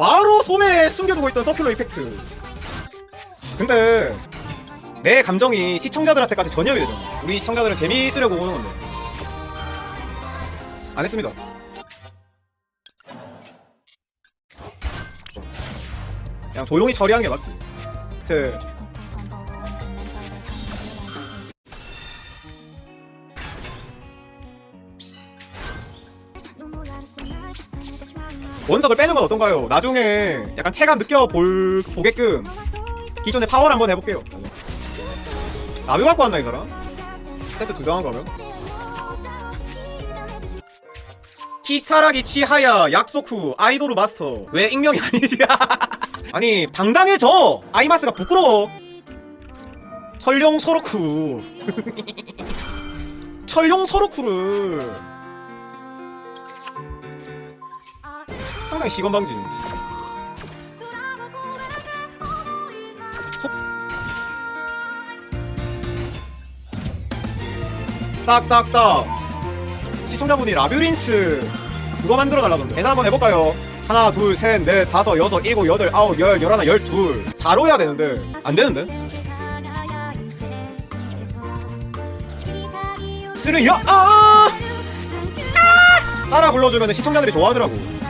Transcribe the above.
바로 소매에 숨겨두고 있던 서큘러 이펙트. 근데 내 감정이 시청자들한테까지 전염이 되잖아 우리 시청자들은 재미있으려고 오는 건데. 안 했습니다. 그냥 조용히 처리하는 게 맞지. 제 원석을 빼는 건 어떤가요? 나중에 약간 체감 느껴볼 보게끔 기존의 파워를 한번 해볼게요. 아, 왜 갖고 왔나 이 사람? 세트 두 장한 거면? 키사라기 치하야 약속 후 아이돌 마스터 왜 익명이 아니지? 아니 당당해져 아이마스가 부끄러워 철룡 소로쿠 철룡 소로쿠를 상당히 시건방진 딱딱딱 시청자분이 라뷰린스 그거 만들어 달라던데 계산 한번 해볼까요? 하나 둘셋넷 다섯 여섯 일곱 여덟 아홉 열 열하나 열둘 4로 해야 되는데 안 되는데? 쓰레기야? 아! 아! 따라 불러주면 시청자들이 좋아하더라고